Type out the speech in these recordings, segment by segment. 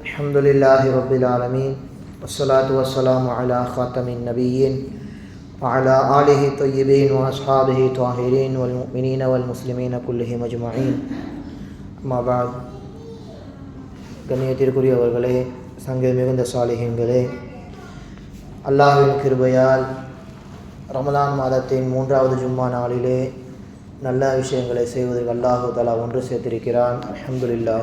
الحمد لله رب العالمين والصلاة والسلام على خاتم النبيين وعلى آله الطيبين وأصحابه الطاهرين والمؤمنين والمسلمين كلهم أجمعين أما بعد கண்ணியத்திற்குரியவர்களே சங்க மிகுந்த சாலிகங்களே அல்லாஹ்வின் கிருபையால் ரமலான் மாதத்தின் மூன்றாவது ஜும்மா நாளிலே நல்ல விஷயங்களை செய்வதற்கு அல்லாஹு தலா ஒன்று சேர்த்திருக்கிறான் அல்ஹம்துலில்லா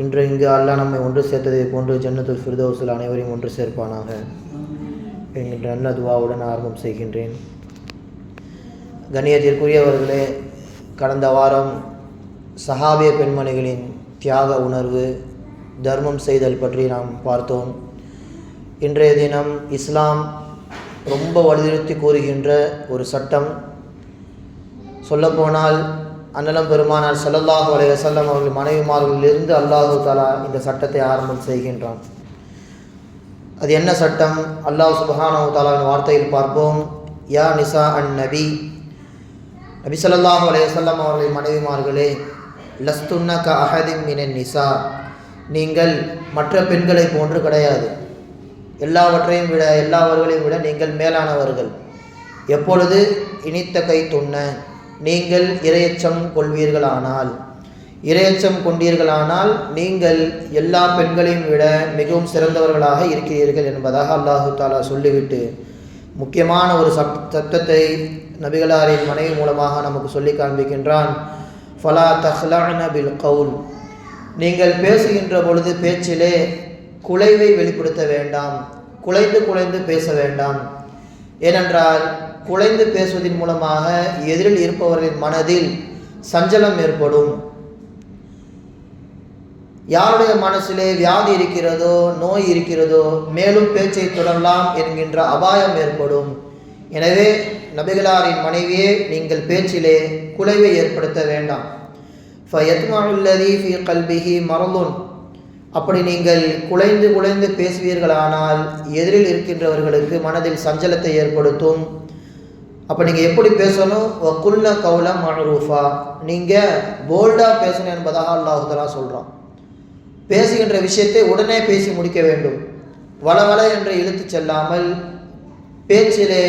இன்று இங்கு அல்லாஹ் நம்மை ஒன்று சேர்த்ததை போன்று ஜன்னத்துல் ஃபிர்தௌஸில் அனைவரையும் ஒன்று சேர்ப்பானாக. என்கின்ற நல்ல துவாவுடன் ஆரம்பம் செய்கின்றேன். கண்ணியத்திற்குரியவர்களே கடந்த வாரம் சஹாபிய பெண்மணிகளின் தியாக உணர்வு தர்மம் செய்தல் பற்றி நாம் பார்த்தோம். இன்றைய தினம் இஸ்லாம் ரொம்ப வலியுறுத்தி கூறுகின்ற ஒரு சட்டம். சொல்லப்போனால் அன்னலம் பெருமானார் ஸல்லல்லாஹு அலைஹி செல்லம் அவர்கள் மனைவிமார்களிலிருந்து அல்லாஹு தாலா இந்த சட்டத்தை ஆரம்பம் செய்கின்றான். அது என்ன சட்டம்? அல்லாஹ் சுபஹானு தாலாவின் வார்த்தையில் பார்ப்போம். யா நிசா அன் நபி. நபி ஸல்லல்லாஹு அலைஹி செல்லம் அவர்களின் மனைவிமார்களே லஸ்துன்ன க அஹதிம் மினன் நிசா. நீங்கள் மற்ற பெண்களை போன்று கிடையாது. எல்லாவற்றையும் விட எல்லாவர்களையும் விட நீங்கள் மேலானவர்கள். எப்பொழுது இனித்த கை துண்ண நீங்கள் இரையச்சம் கொள்வீர்களானால். இரையச்சம் கொண்டீர்களானால் நீங்கள் எல்லா பெண்களையும் விட மிகவும் சிறந்தவர்களாக இருக்கிறீர்கள் என்பதாக அல்லாஹு தாலா சொல்லிவிட்டு முக்கியமான ஒரு சப் சட்டத்தை நபிகளாரின் மனைவி மூலமாக நமக்கு சொல்லி காண்பிக்கின்றான். ஃபலா தஹ்லான பில் கவுல். நீங்கள் பேசுகின்ற பொழுது பேச்சிலே குலைவை வெளிப்படுத்த வேண்டாம். குலைந்து குலைந்து பேச வேண்டாம். ஏனென்றால் குலைந்து பேசுவதன் மூலமாக எதிரில் இருப்பவர்களின் மனதில் சஞ்சலம் ஏற்படும். யாருடைய மனசிலே வியாதி இருக்கிறதோ நோய் இருக்கிறதோ மேலும் பேச்சை தொடரலாம் என்கின்ற அபாயம் ஏற்படும். எனவே நபிகளாரின் மனைவியே நீங்கள் பேச்சிலே குலைவை ஏற்படுத்த வேண்டாம். ஃபயத்மாவுல்லதி ஃபி கல்பிஹி மரலுன் அப்படி நீங்கள் குலைந்து குலைந்து பேசுவீர்களானால் எதிரில் இருக்கின்றவர்களுக்கு மனதில் சஞ்சலத்தை ஏற்படுத்தும். அப்போ நீங்கள் எப்படி பேசணும்? குல்ல கவுலம் மனரூஃபா நீங்கள் போல்டாக பேசணும் என்பதாக அல்லாஹுதலா சொல்கிறான் பேசுகின்ற விஷயத்தை உடனே பேசி முடிக்க வேண்டும். வளவள என்று இழுத்து செல்லாமல் பேச்சிலே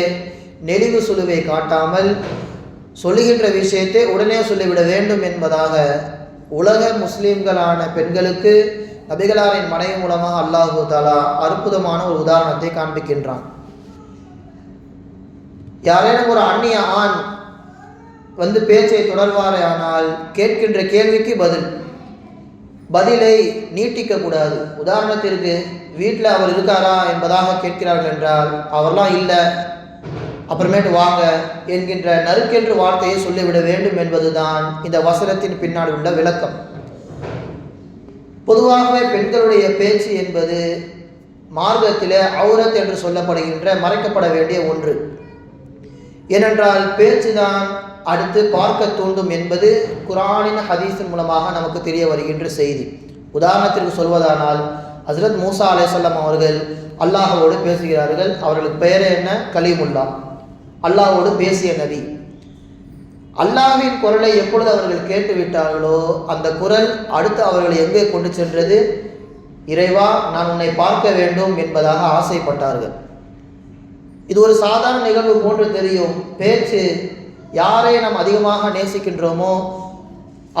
நெளிவு சுழுவை காட்டாமல் சொல்லுகின்ற விஷயத்தை உடனே சொல்லிவிட வேண்டும் என்பதாக உலக முஸ்லீம்களான பெண்களுக்கு நபிகளாரின் மனைவி மூலமாக அல்லாஹு தாலா அற்புதமான ஒரு உதாரணத்தை காண்பிக்கின்றான். யாரேனும் ஒரு அந்நிய ஆண் வந்து பேச்சை தொடர்வாரே ஆனால் கேட்கின்ற கேள்விக்கு பதில் பதிலை நீட்டிக்கக்கூடாது உதாரணத்திற்கு வீட்டில் அவர் இருக்காரா என்பதாக கேட்கிறார்கள் என்றால் அவர்லாம் இல்லை அப்புறமேட்டு வாங்க என்கின்ற நறுக்கென்று வார்த்தையை சொல்லிவிட வேண்டும் என்பதுதான் இந்த வசனத்தின் பின்னாடி உள்ள விளக்கம். பொதுவாகவே பெண்களுடைய பேச்சு என்பது மார்க்கத்தில் அவுரத் என்று சொல்லப்படுகின்ற மறைக்கப்பட வேண்டிய ஒன்று. ஏனென்றால் பேச்சு தான் அடுத்து பார்க்க தூண்டும் என்பது குரானின் ஹதீஸின் மூலமாக நமக்கு தெரிய வருகின்ற செய்தி. உதாரணத்திற்கு சொல்வதானால் ஹசரத் மூசா அலேசல்லாம் அவர்கள் அல்லாஹோடு பேசுகிறார்கள். அவர்களுக்கு பெயரே என்ன? கலீமுல்லா. அல்லாஹோடு பேசிய நபி. அல்லாஹின் குரலை எப்பொழுது அவர்கள் கேட்டுவிட்டார்களோ அந்த குரல் அடுத்து அவர்களை எங்கே கொண்டு சென்றது? இறைவா நான் உன்னை பார்க்க வேண்டும் என்பதாக ஆசைப்பட்டார்கள். இது ஒரு சாதாரண நிகழ்வு போன்று தெரியும். பேச்சு யாரை நாம் அதிகமாக நேசிக்கின்றோமோ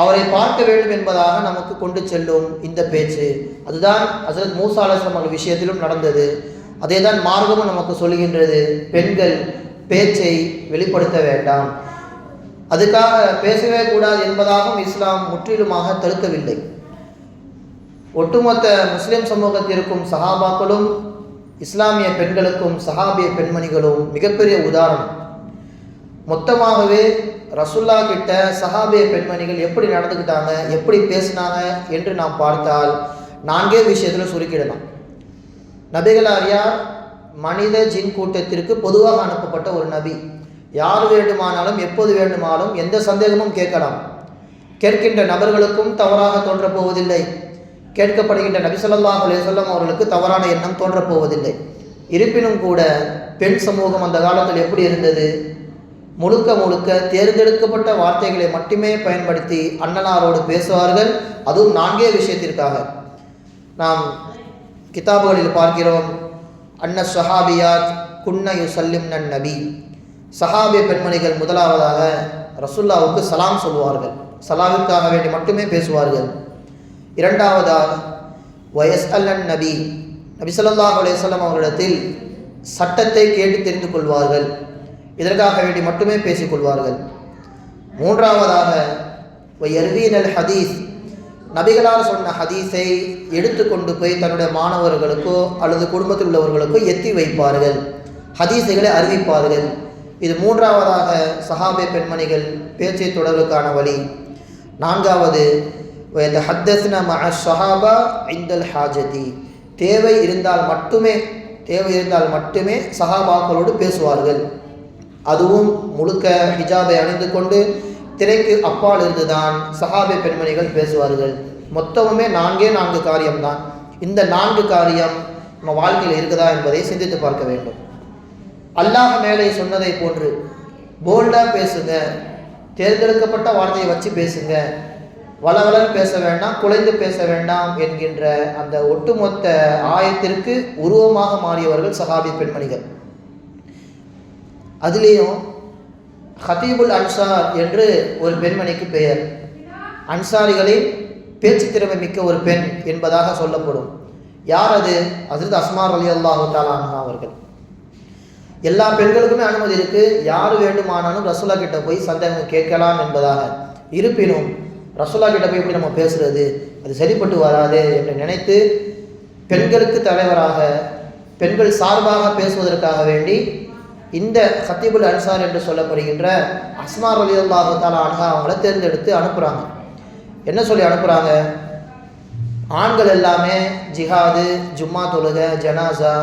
அவரை பார்க்க வேண்டும் என்பதாக நமக்கு கொண்டு செல்லும் இந்த பேச்சு. அதுதான் அசரத் மூசா விஷயத்திலும் நடந்தது. அதே தான் மார்க்கமும் நமக்கு சொல்கின்றது. பெண்கள் பேச்சை வெளிப்படுத்த வேண்டாம். அதுக்காக பேசவே கூடாது என்பதாகவும் இஸ்லாம் முற்றிலுமாக தடுக்கவில்லை. ஒட்டுமொத்த முஸ்லிம் சமூகத்திற்கும் சஹாபாக்களும் இஸ்லாமிய பெண்களுக்கும் சஹாபிய பெண்மணிகளும் மிகப்பெரிய உதாரணம். மொத்தமாகவே ரசுல்லா கிட்ட சஹாபிய பெண்மணிகள் எப்படி நடந்துக்கிட்டாங்க எப்படி பேசினாங்க என்று நாம் பார்த்தால் நான்கே விஷயத்தில் சுருக்கிடலாம். நபிகளாரியார் மனித ஜின் கூட்டத்திற்கு பொதுவாக அனுப்பப்பட்ட ஒரு நபி. யார் வேண்டுமானாலும் எப்போது வேண்டுமானாலும் எந்த சந்தேகமும் கேட்கலாம். கேட்கின்ற நபர்களுக்கும் தவறாக தோன்றப் போவதில்லை கேட்கப்படுகின்ற நபி அலேசல்லம் அவர்களுக்கு தவறான எண்ணம் தோன்றப் போவதில்லை இருப்பினும் கூட பெண் சமூகம் அந்த காலத்தில் எப்படி இருந்தது? முழுக்க முழுக்க தேர்ந்தெடுக்கப்பட்ட வார்த்தைகளை மட்டுமே பயன்படுத்தி அண்ணனாரோடு பேசுவார்கள். அதுவும் நான்கே விஷயத்திற்காக. நாம் கிதாபுகளில் பார்க்கிறோம் அன்ன சஹாபியாத் குன்ன யுசல்லிம் நன் நபி. சஹாபிய பெண்மணிகள் முதலாவதாக ரசுல்லாவுக்கு சலாம் சொல்வார்கள் சலாமிற்காக வேண்டி மட்டுமே பேசுவார்கள். இரண்டாவதாக வயஸ் அல்லன் நபி. நபி ஸல்லல்லாஹு அவர்களிடத்தில் சட்டத்தை கேட்டு தெரிந்து கொள்வார்கள். இதற்காக வேண்டி மட்டுமே பேசிக்கொள்வார்கள் மூன்றாவதாக எர்வீனல் ஹதீஸ். நபிகளார் சொன்ன ஹதீஸை எடுத்துக்கொண்டு போய் தன்னுடைய மாணவர்களுக்கோ அல்லது குடும்பத்தில் உள்ளவர்களுக்கோ எத்தி வைப்பார்கள். ஹதீஸைகளை அறிவிப்பார்கள். இது மூன்றாவதாக சஹாபே பெண்மணிகள் பேச்சை தொடர்புக்கான வழி. நான்காவது ஹத்தஸ்ன மஅ சஹாபா இந்தல் ஹாஜதி. தேவை இருந்தால் மட்டுமே தேவை இருந்தால் மட்டுமே சஹாபாக்களோடு பேசுவார்கள். அதுவும் முழுக்க ஹிஜாபை அணிந்து கொண்டு திரைக்கு அப்பால் இருந்துதான் சஹாபி பெண்மணிகள் பேசுவார்கள். மொத்தமுமே நான்கே நான்கு காரியம்தான் இந்த நான்கு காரியம் நம்ம வாழ்க்கையில் இருக்குதா என்பதை சிந்தித்து பார்க்க வேண்டும். அல்லாஹ் மேலே சொன்னதை போன்று போல்டாக பேசுங்க. தேர்ந்தெடுக்கப்பட்ட வார்த்தையை வச்சு பேசுங்க. வளவலன் பேச வேண்டாம் குலைந்து பேச வேண்டாம் என்கின்ற அந்த ஒட்டுமொத்த ஆயத்திற்கு உருவமாக மாறியவர்கள் சகாபி பெண்மணிகள். அதுலேயும் ஹதீபுல் அன்சார் என்று ஒரு பெண்மணிக்கு பெயர். அன்சாரிகளின் பேச்சு திறமை மிக்க ஒரு பெண் என்பதாக சொல்லப்படும். யார் அது? அசரத் அஸ்மார் அலி அல்லாஹு தாலானா அவர்கள். எல்லா பெண்களுக்குமே அனுமதி இருக்கு. யார் வேண்டுமானாலும் ரசோல்லா கிட்ட போய் சந்தேகம் கேட்கலாம் என்பதாக. இருப்பினும் ரசோல்லா கிட்ட போய் எப்படி நம்ம பேசுறது? அது சரிப்பட்டு வராது என்று நினைத்து பெண்களுக்கு தலைவராக பெண்கள் சார்பாக பேசுவதற்காக வேண்டி இந்த ஹத்தீபுல் அன்சார் என்று சொல்லப்படுகின்ற அஸ்மார் அலி அல்லாஹு தாலா அன்ஹா அவங்கள தேர்ந்தெடுத்து அனுப்புகிறாங்க என்ன சொல்லி அனுப்புகிறாங்க ஆண்கள் எல்லாமே ஜிஹாது ஜும்மா தொழுக ஜனாசா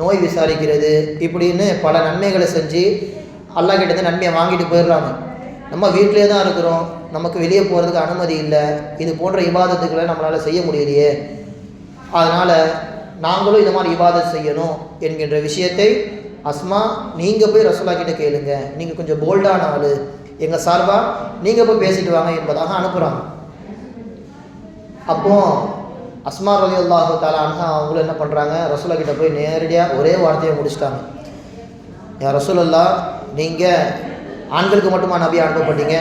நோய் விசாரிக்கிறது இப்படின்னு பல நன்மைகளை செஞ்சு அல்லா கிட்டேருந்து நன்மையை வாங்கிட்டு போயிடுறாங்க. நம்ம வீட்டிலே தான் இருக்கிறோம். நமக்கு வெளியே போகிறதுக்கு அனுமதி இல்லை. இது போன்ற இபாதத்துக்களை நம்மளால் செய்ய முடியலையே. அதனால் நாங்களும் இந்த மாதிரி இபாதத் செய்யணும் என்கின்ற விஷயத்தை அஸ்மா நீங்கள் போய் ரசூலா கிட்டே கேளுங்க. நீங்கள் கொஞ்சம் போல்டான ஆள். எங்கள் சார்பாக நீங்கள் போய் பேசிட்டு வாங்க என்பதாக அனுப்புகிறாங்க அப்போது அஸ்மார் அலி அல்லாஹு தாலா அன்ஹா அவங்களும் என்ன பண்ணுறாங்க ரசூலா கிட்டே போய் நேரடியாக ஒரே வார்த்தையை முடிச்சிட்டாங்க. யா ரசூலல்லா நீங்கள் ஆண்களுக்கு மட்டுமா நபி அனுப்பப்பட்டீங்க?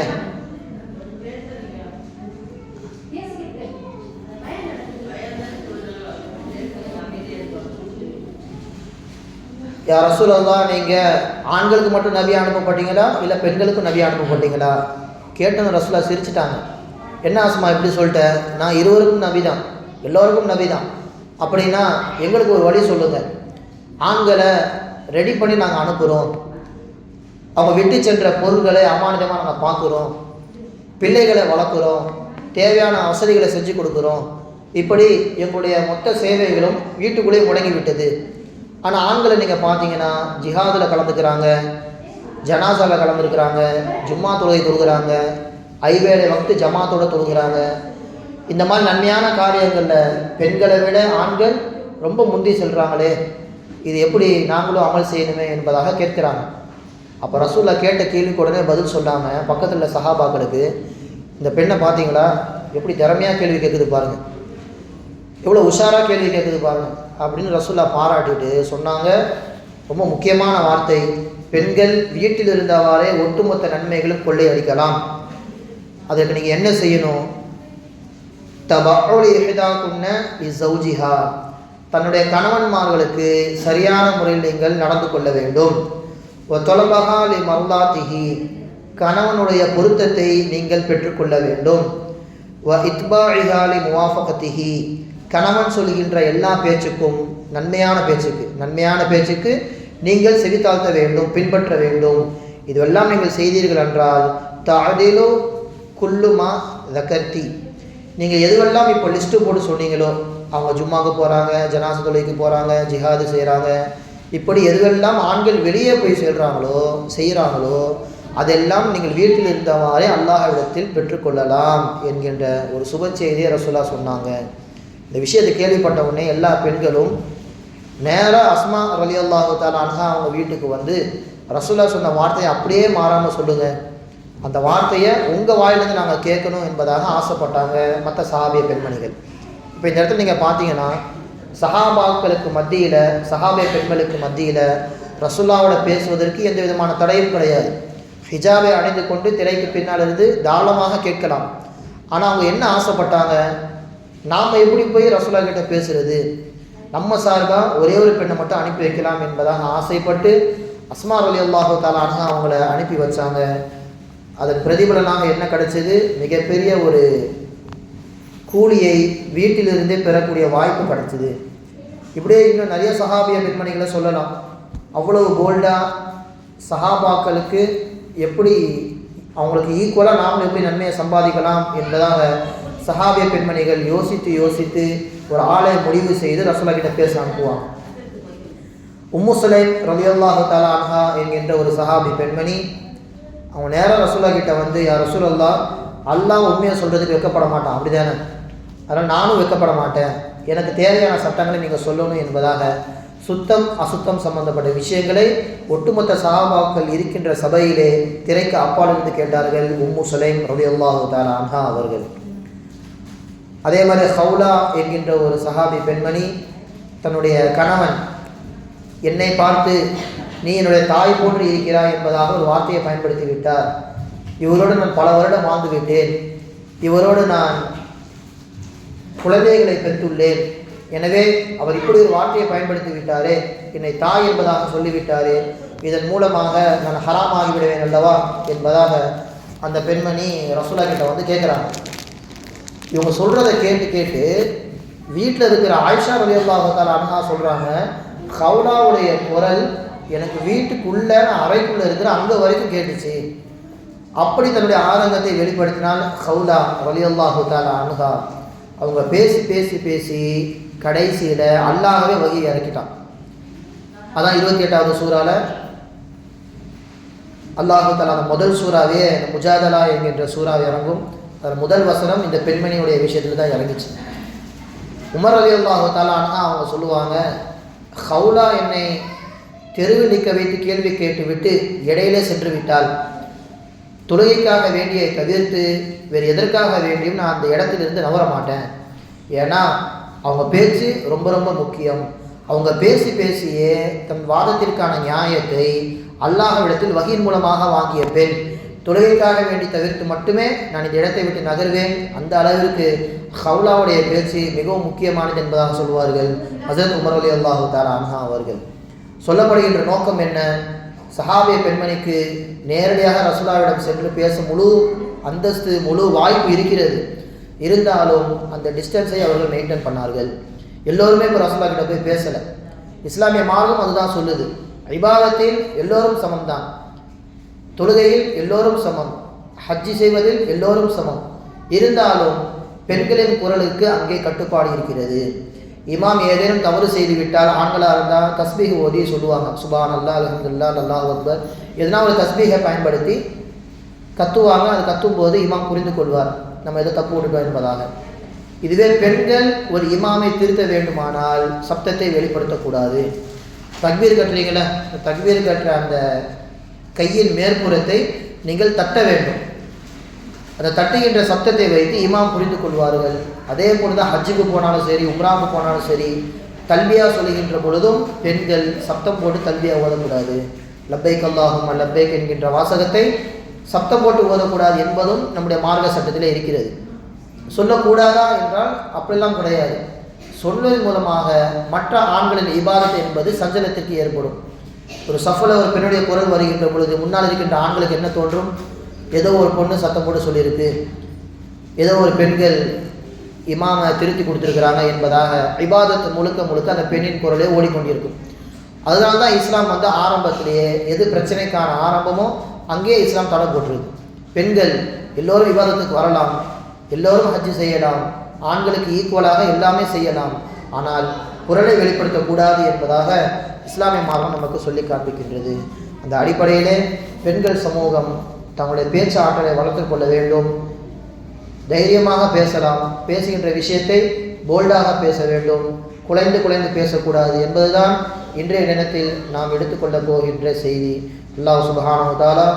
யா ரசூலல்லா நீங்கள் ஆண்களுக்கு மட்டும் நபி அனுப்பப்பட்டீங்களா? இல்லை பெண்களுக்கும் நபி அனுப்பப்பட்டீங்களா? கேட்டவங்க ரசூலா சிரிச்சிட்டாங்க. என்ன ஆசமா இப்படி சொல்லிட்டேன் நான் இருவருக்கும் நபி தான் எல்லோருக்கும் நபி தான் அப்படின்னா எங்களுக்கு ஒரு வழி சொல்லுங்கள் ஆண்களை ரெடி பண்ணி நாங்கள் அனுப்புகிறோம் அவங்க விட்டு சென்ற பொருள்களை அமானிதமாக நாங்கள் பார்க்குறோம் பிள்ளைகளை வளர்க்குறோம். தேவையான வசதிகளை செஞ்சு கொடுக்குறோம். இப்படி எங்களுடைய மொத்த சேவைகளும் வீட்டுக்குள்ளேயே முடங்கி விட்டது. ஆனால் ஆண்களை நீங்கள் பார்த்தீங்கன்னா ஜிஹாதில் கலந்துக்கிறாங்க. ஜனாசாவில் கலந்துருக்கிறாங்க ஜும்மா தொழுகை தொழுகிறாங்க. ஐவேளை வக்து ஜமாத்தோடு தொழுகிறாங்க. இந்த மாதிரி நன்மையான காரியங்களில் பெண்களை விட ஆண்கள் ரொம்ப முந்தி செல்கிறாங்களே இது எப்படி நாங்களும் அமல் செய்யணுமே என்பதாக கேட்கிறாங்க. அப்போ ரசூல்லா கேட்ட கேள்விக்கு உடனே பதில் சொல்லாமல் பக்கத்தில் உள்ள சஹாபாக்களுக்கு இந்த பெண்ணை பார்த்தீங்களா? எப்படி திறமையாக கேள்வி கேட்குது பாருங்கள் எவ்வளோ உஷாராக கேள்வி கேட்குது பாருங்கள் அப்படின்னு ரசூல்லா பாராட்டிட்டு சொன்னாங்க. ரொம்ப முக்கியமான வார்த்தை பெண்கள் வீட்டில் இருந்தவாறே ஒட்டுமொத்த நன்மைகளும் கொள்ளையடிக்கலாம் அதற்கு நீங்கள் என்ன செய்யணும்? தபவுல் இஹிதாக்குன்ன இசௌஜிஹா தன்னுடைய கணவன்மார்களுக்கு சரியான முறையில் நீங்கள் நடந்து கொள்ள வேண்டும். தொலபகா லி மருதாத்திஹி கணவனுடைய பொருத்தத்தை நீங்கள் பெற்றுக்கொள்ள வேண்டும். வ இத்பாஹாலி முவாஃபகத்திஹி கணவன் சொல்கின்ற எல்லா பேச்சுக்கும் நன்மையான பேச்சுக்கு நன்மையான பேச்சுக்கு நீங்கள் செவித்தாழ்த்த வேண்டும் பின்பற்ற வேண்டும். இதுவெல்லாம் நீங்கள் செய்தீர்கள் என்றால் தாதிலோ குல்லுமா தகர்த்தி. நீங்கள் எதுவெல்லாம் இப்போ லிஸ்ட்டு போட்டு சொன்னீங்களோ அவங்க ஜும்மாவுக்கு போகிறாங்க ஜனாசு தொலைக்கு போகிறாங்க ஜிஹாது செய்கிறாங்க இப்படி எதுவெல்லாம் ஆண்கள் வெளியே போய் செல்கிறாங்களோ செய்கிறாங்களோ அதெல்லாம் நீங்கள் வீட்டில் இருந்தவாறே அல்லாஹ்விடத்தில் பெற்றுக்கொள்ளலாம் என்கின்ற ஒரு சுப செய்தியை ரசுல்லா சொன்னாங்க. இந்த விஷயத்தை கேள்விப்பட்ட உடனே எல்லா பெண்களும் நேராக அஸ்மா ரலி அல்லாஹு தாலா அன்ஹா அவங்க வீட்டுக்கு வந்து ரசுல்லா சொன்ன வார்த்தையை அப்படியே மாறாமல் சொல்லுங்கள் அந்த வார்த்தையை உங்கள் வாயிலிருந்து நாங்கள் கேட்கணும் என்பதாக ஆசைப்பட்டாங்க மற்ற சஹாபிய பெண்மணிகள். இப்போ இந்த இடத்துல நீங்கள் பார்த்தீங்கன்னா சஹாபாக்களுக்கு மத்தியில் சஹாபிய பெண்களுக்கு மத்தியில் ரசுல்லாவோட பேசுவதற்கு எந்த விதமான தடையும் கிடையாது. ஹிஜாபை அணிந்து கொண்டு திரைக்கு பின்னால் இருந்து தாராளமாக கேட்கலாம். ஆனால் அவங்க என்ன ஆசைப்பட்டாங்க? நாம் எப்படி போய் ரசுல்லா கிட்ட பேசுறது? நம்ம சார்பாக ஒரே ஒரு பெண்ணை மட்டும் அனுப்பி வைக்கலாம் என்பதாக ஆசைப்பட்டு அஸ்மா அலி அல்லாஹு தாலா அவங்கள அனுப்பி வச்சாங்க. அதன் பிரதிபலனாக என்ன கிடைச்சது? மிகப்பெரிய ஒரு கூலியை வீட்டிலிருந்தே பெறக்கூடிய வாய்ப்பு கிடைச்சிது. இப்படியே இன்னும் நிறைய சஹாபிய பெண்மணிகளை சொல்லலாம். அவ்வளவு போல்டாக சஹாபாக்களுக்கு எப்படி அவங்களுக்கு ஈக்குவலாக நாமளும் எப்படி நன்மையை சம்பாதிக்கலாம் என்பதாக சஹாபிய பெண்மணிகள் யோசித்து யோசித்து ஒரு ஆளை முடிவு செய்து ரசோலா கிட்ட பேச அனுப்புவாங்க. உம்மு சுலைம் ரலியல்லாஹு தாலா அன்ஹா என்கின்ற ஒரு சஹாபி பெண்மணி அவங்க நேராக ரசூலா கிட்ட வந்து யார் ரசூல் அல்லா அல்லாஹ் உண்மையை சொல்கிறதுக்கு வைக்கப்பட மாட்டான். அப்படி தானே அதனால் நானும் வைக்கப்பட மாட்டேன். எனக்கு தேவையான சட்டங்களை நீங்கள் சொல்லணும் என்பதாக சுத்தம் அசுத்தம் சம்பந்தப்பட்ட விஷயங்களை ஒட்டுமொத்த சகாபாக்கள் இருக்கின்ற சபையிலே திரைக்கு அப்பாலிருந்து கேட்டார்கள் உம்மு சுலைம் ரலியல்லாஹு தாலா அன்ஹா அவர்கள். அதே மாதிரி ஹவுலா என்கின்ற ஒரு சஹாபி பெண்மணி தன்னுடைய கணவன் என்னை பார்த்து நீ என்னுடைய தாய் போன்று இருக்கிறாய் என்பதாக ஒரு வார்த்தையை பயன்படுத்தி விட்டார் இவரோடு நான் பல வருடம் வாழ்ந்து விட்டேன் இவரோடு நான் குழந்தைகளை பெற்றுள்ளேன். எனவே அவர் இப்படி ஒரு வார்த்தையை பயன்படுத்தி விட்டாரே என்னை தாய் என்பதாக சொல்லிவிட்டாரே இதன் மூலமாக நான் ஹராம் ஆகிவிடுவேன் அல்லவா என்பதாக அந்த பெண்மணி ரசூலா கிட்ட வந்து கேட்குறாங்க இவங்க சொல்கிறத கேட்டு கேட்டு வீட்டில் இருக்கிற ஆயிஷா வலியுல்லாஹால அண்ணா சொல்கிறாங்க ஹவுலாவுடைய குரல் எனக்கு வீட்டுக்குள்ளே நான் அறைக்குள்ளே இருக்கிற அங்கே வரைக்கும் கேட்டுச்சு. அப்படி தன்னுடைய ஆதங்கத்தை வெளிப்படுத்தினால் ஹவுலா வலியல்லாஹு தாலா அணுகா அவங்க பேசி பேசி பேசி கடைசியில் அல்லாகவே வகி இறக்கிட்டான். அதான் இருபத்தி எட்டாவது சூறால. அல்லாஹு தாலா அந்த முதல் சூறாவே முஜாதலா என்கின்ற சூறாவை இறங்கும். அதன் முதல் வசனம் இந்த பெண்மணியுடைய விஷயத்தில் தான் இறங்கிச்சு. உமர் அலி அல்லாஹு தான் அவங்க சொல்லுவாங்க ஹவுலா என்னை தெருவில் நிற்க வைத்து கேள்வி கேட்டுவிட்டு இடையிலே சென்று விட்டால் தொழுகைக்காக வேண்டிய தவிர்த்து வேறு எதற்காக வேண்டியும் நான் அந்த இடத்திலிருந்து நவர மாட்டேன். ஏன்னா அவங்க பேச்சு ரொம்ப ரொம்ப முக்கியம். அவங்க பேசி பேசியே தன் வாதத்திற்கான நியாயத்தை அல்லாஹ்விடத்தில் வகையின் மூலமாக வாங்கிய பெண். தொழுகைக்காக வேண்டி தவிர்த்து மட்டுமே நான் இந்த இடத்தை விட்டு நகர்வேன். அந்த அளவிற்கு ஹவுலாவுடைய பேச்சு மிகவும் முக்கியமானது என்பதாக சொல்வார்கள். ஹசரத் உமர் அலி அல்லாஹு தாரா அன்ஹா அவர்கள். சொல்லப்படுகின்ற நோக்கம் என்ன? சஹாபிய பெண்மணிக்கு நேரடியாக ரசுலாவிடம் சென்று பேசும் முழு அந்தஸ்து முழு வாய்ப்பு இருக்கிறது. இருந்தாலும் அந்த டிஸ்டன்ஸை அவர்கள் மெயின்டைன் பண்ணார்கள். எல்லோருமே இப்போ ரசுல்லா கிட்ட போய் பேசலை. இஸ்லாமிய மார்க்கம் அதுதான் சொல்லுது. ஐபாதத்தில் எல்லோரும் சமம்தான். தொழுகையில் எல்லோரும் சமம். ஹஜ்ஜி செய்வதில் எல்லோரும் சமம். இருந்தாலும் பெண்களின் குரலுக்கு அங்கே கட்டுப்பாடு இருக்கிறது. இமாம் ஏதேனும் தவறு செய்து விட்டால் ஆண்களாக இருந்தால் தஸ்பீக ஓதி சொல்லுவாங்க. சுபான் அல்லா அலமதுல்லா அல்லா அக்பர். எதனா ஒரு தஸ்பீகை பயன்படுத்தி கத்துவாங்க. அது கத்தும் போது இமாம் புரிந்து கொள்வார். நம்ம எதை தப்பு விட்டுட்டோம் என்பதாக. இதுவே பெண்கள் ஒரு இமாமை திருத்த வேண்டுமானால் சப்தத்தை வெளிப்படுத்தக்கூடாது. தக்பீர் கட்டுறீங்களே? தக்பீர் கட்டுற அந்த கையின் மேற்புறத்தை நீங்கள் தட்ட வேண்டும். அந்த தட்டுகின்ற சப்தத்தை வைத்து இமாம் புரிந்து கொள்வார்கள். அதே போல் தான் ஹஜ்ஜுக்கு போனாலும் சரி உம்ராவுக்கு போனாலும் சரி தல்வியா சொல்லுகின்ற பொழுதும் பெண்கள் சப்தம் போட்டு தல்வியா ஓதக்கூடாது. லப்பைக் அல்லாஹும் லப்பைக் என்கின்ற வாசகத்தை சப்தம் போட்டு ஓதக்கூடாது என்பதும் நம்முடைய மார்க்க சட்டத்தில் இருக்கிறது. சொல்லக்கூடாதா என்றால் அப்படிலாம் கிடையாது. சொல்வதன் மூலமாக மற்ற ஆண்களின் இபாதத் என்பது சஞ்சலத்திற்கு ஏற்படும். ஒரு சஃபல ஒரு பெண்ணுடைய குரல் வருகின்ற பொழுது முன்னால் இருக்கின்ற ஆண்களுக்கு என்ன தோன்றும்? ஏதோ ஒரு பொண்ணு சத்தம் போட்டு சொல்லியிருக்கு. ஏதோ ஒரு பெண்கள் இமாமை திருத்தி கொடுத்துருக்குறாங்க என்பதாக இபாதத் முழுக்க முழுக்க அந்த பெண்ணின் குரலே ஓடிக்கொண்டிருக்கும். அதனால தான் இஸ்லாம் வந்து ஆரம்பத்திலேயே எது பிரச்சனைக்கான ஆரம்பமோ அங்கேயே இஸ்லாம் தடை போட்டிருக்கு. பெண்கள் எல்லோரும் விவாதத்துக்கு வரலாம் எல்லோரும் ஹஜ்ஜு செய்யலாம் ஆண்களுக்கு ஈக்குவலாக எல்லாமே செய்யலாம். ஆனால் குரலை வெளிப்படுத்தக்கூடாது என்பதாக இஸ்லாமிய மார்க்கம் நமக்கு சொல்லி காண்பிக்கின்றது. அந்த அடிப்படையிலே பெண்கள் சமூகம் தங்களுடைய பேச்சு ஆற்றலை வளர்த்து கொள்ள வேண்டும். தைரியமாக பேசலாம். பேசுகின்ற விஷயத்தை போல்டாக பேச வேண்டும். குலைந்து குலைந்து பேசக்கூடாது என்பதுதான் இன்றைய தினத்தில் நாம் எடுத்துக்கொள்ள போகின்ற செய்தி. அல்லாஹ் சுபஹானு தாலா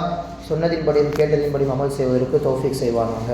சொன்னதின்படியும் கேட்டதின்படியும் அமல் செய்வதற்கு தோஃபிக் செய்வானாக.